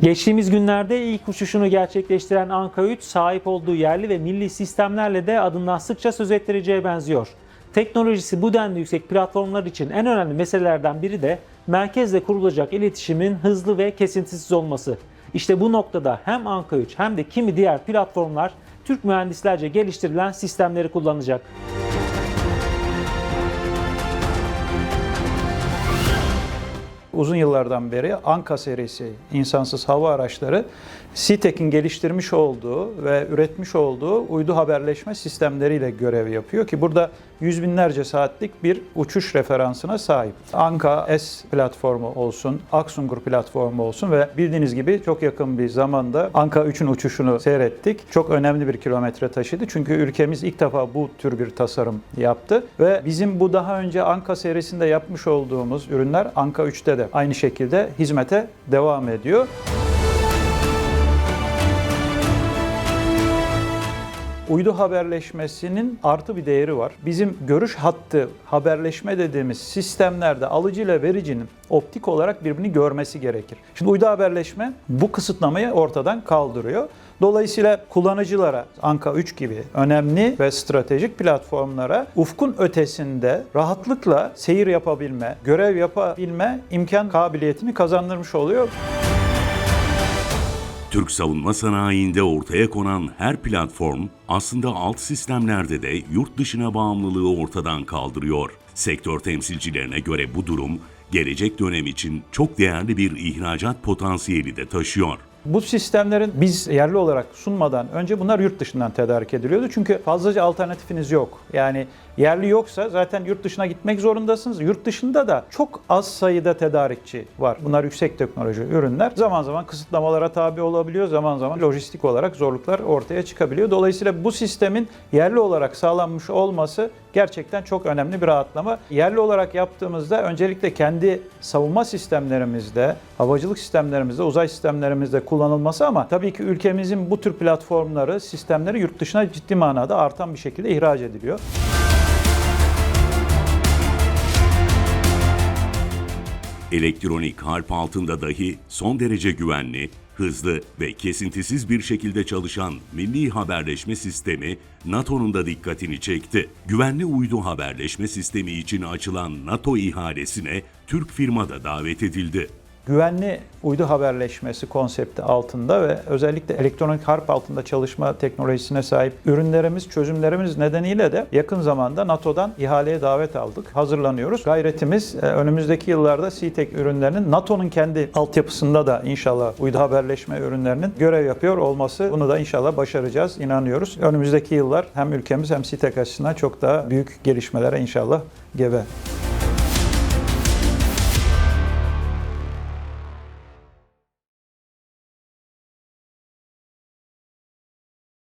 Geçtiğimiz günlerde ilk uçuşunu gerçekleştiren Anka 3 sahip olduğu yerli ve milli sistemlerle de adından sıkça söz ettireceğe benziyor. Teknolojisi bu denli yüksek platformlar için en önemli meselelerden biri de merkezle kurulacak iletişimin hızlı ve kesintisiz olması. İşte bu noktada hem Anka 3 hem de kimi diğer platformlar Türk mühendislerce geliştirilen sistemleri kullanacak. Uzun yıllardan beri Anka serisi insansız hava araçları SİTEK'in geliştirmiş olduğu ve üretmiş olduğu uydu haberleşme sistemleriyle görev yapıyor ki burada yüz binlerce saatlik bir uçuş referansına sahip. Anka S platformu olsun, Aksungur platformu olsun ve bildiğiniz gibi çok yakın bir zamanda Anka 3'ün uçuşunu seyrettik. Çok önemli bir kilometre taşıdı çünkü ülkemiz ilk defa bu tür bir tasarım yaptı ve bizim bu daha önce Anka serisinde yapmış olduğumuz ürünler Anka 3'te de aynı şekilde hizmete devam ediyor. Uydu haberleşmesinin artı bir değeri var. Bizim görüş hattı haberleşme dediğimiz sistemlerde alıcı ile vericinin optik olarak birbirini görmesi gerekir. Şimdi uydu haberleşme bu kısıtlamayı ortadan kaldırıyor. Dolayısıyla kullanıcılara Anka 3 gibi önemli ve stratejik platformlara ufkun ötesinde rahatlıkla seyir yapabilme, görev yapabilme imkan kabiliyetini kazandırmış oluyor. Türk savunma sanayinde ortaya konan her platform aslında alt sistemlerde de yurt dışına bağımlılığı ortadan kaldırıyor. Sektör temsilcilerine göre bu durum gelecek dönem için çok değerli bir ihracat potansiyeli de taşıyor. Bu sistemlerin biz yerli olarak sunmadan önce bunlar yurt dışından tedarik ediliyordu. Çünkü fazlaca alternatifiniz yok. Yani yerli yoksa zaten yurt dışına gitmek zorundasınız. Yurt dışında da çok az sayıda tedarikçi var. Bunlar yüksek teknoloji ürünler. Zaman zaman kısıtlamalara tabi olabiliyor. Zaman zaman lojistik olarak zorluklar ortaya çıkabiliyor. Dolayısıyla bu sistemin yerli olarak sağlanmış olması gerçekten çok önemli bir rahatlama. Yerli olarak yaptığımızda öncelikle kendi savunma sistemlerimizde, havacılık sistemlerimizde, uzay sistemlerimizde kullanılması ama tabii ki ülkemizin bu tür platformları, sistemleri yurt dışına ciddi manada artan bir şekilde ihraç ediliyor. Elektronik harp altında dahi son derece güvenli, hızlı ve kesintisiz bir şekilde çalışan milli haberleşme sistemi NATO'nun da dikkatini çekti. Güvenli uydu haberleşme sistemi için açılan NATO ihalesine Türk firma da davet edildi. Güvenli uydu haberleşmesi konsepti altında ve özellikle elektronik harp altında çalışma teknolojisine sahip ürünlerimiz, çözümlerimiz nedeniyle de yakın zamanda NATO'dan ihaleye davet aldık. Hazırlanıyoruz. Gayretimiz e, önümüzdeki yıllarda SİTEK ürünlerinin NATO'nun kendi altyapısında da inşallah uydu haberleşme ürünlerinin görev yapıyor olması. Bunu da inşallah başaracağız, inanıyoruz. Önümüzdeki yıllar hem ülkemiz hem SİTEK açısından çok daha büyük gelişmelere inşallah gebe.